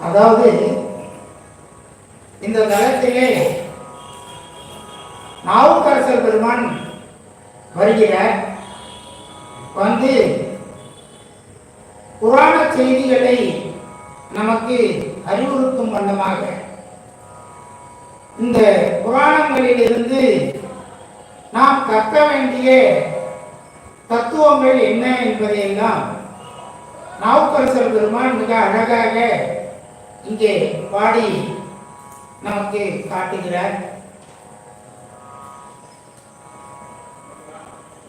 அதாவது இந்த தளத்திலே நாவுக்கரசர் பெருமான் வருகிறார் வந்து புராண செய்திகளை நமக்கு அறிவுறுத்தும் வண்ணமாக இந்த புராணங்களிலிருந்து நாம் கற்க வேண்டிய தத்துவங்கள் என்ன என்பதையெல்லாம் நாவுக்கரசர் பெருமான் மிக அழகாக இங்கே பாடி நமக்கு காட்டுகிறார்.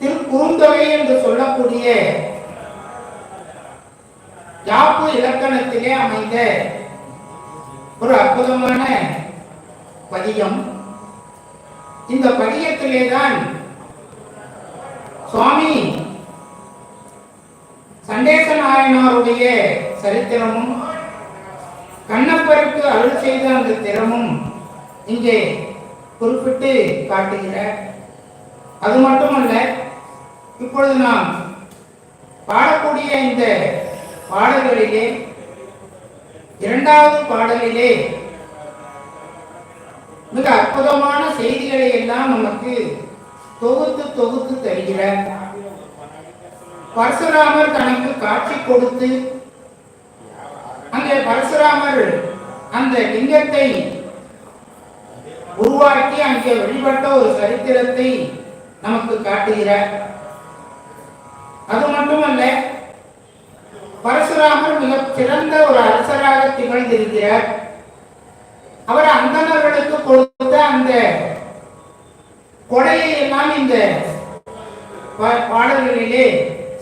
திருக்குறுந்தொகை என்று சொல்லக்கூடிய யாப்பு இலக்கணத்திலே அமைந்த ஒரு அற்புதமான பதியம் இந்த பதியத்திலே தான் சுவாமி சண்டேச நாயனாருடைய சரித்திரமும் கண்ணப்பருக்கு அருள் செய்த அந்த திறமும் இங்கே குறிப்பிட்டு காட்டுகிற அது மட்டுமல்ல இப்பொழுது நாம் பாடக்கூடிய இந்த பாடல்களிலே இரண்டாவது பாடலிலே மிக அற்புதமான செய்திகளை எல்லாம் நமக்கு தொகுத்து தொகுத்து தருகிறார். பரசுராமர் தனக்கு காட்சி கொடுத்து அங்கே பரசுராமர் அந்த லிங்கத்தை உருவாக்கி அங்கே வழிபட்ட ஒரு சரித்திரத்தை நமக்கு காட்டுகிறார். அது மட்டுமல்ல பரசுராமர் மிக சிறந்த ஒரு அரசராக திகழ்ந்திருக்கிறார். அவர் அந்தனர்களுக்கு கொடுத்த அந்த கொடையை எல்லாம் இந்த பா- பாடல்களிலே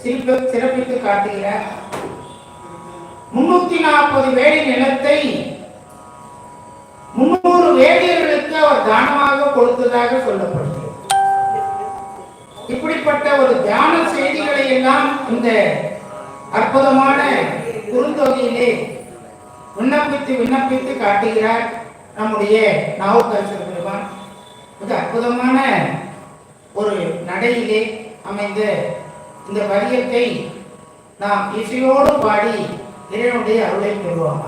சிறப்பு சிறப்பித்து காட்டுகிறார் முன்னூத்தி நாற்பது வேலை நிலத்தை முன்னூறு வேலியர்களுக்கு அவர் தானமாக கொடுத்ததாக சொல்லப்படுகிறது. இப்படிப்பட்ட ஒரு தியான செய்திகளை எல்லாம் இந்த அற்புதமான குறுந்தொகையிலே விண்ணப்பித்து விண்ணப்பித்து காட்டுகிறார் நம்முடைய நாவுக்கரசர் பெருமான். மிக அற்புதமான ஒரு நடையிலே அமைந்த இந்த பதியத்தை நாம் இசையோடு பாடி இறைவனுடைய அருளை பெறுவாங்க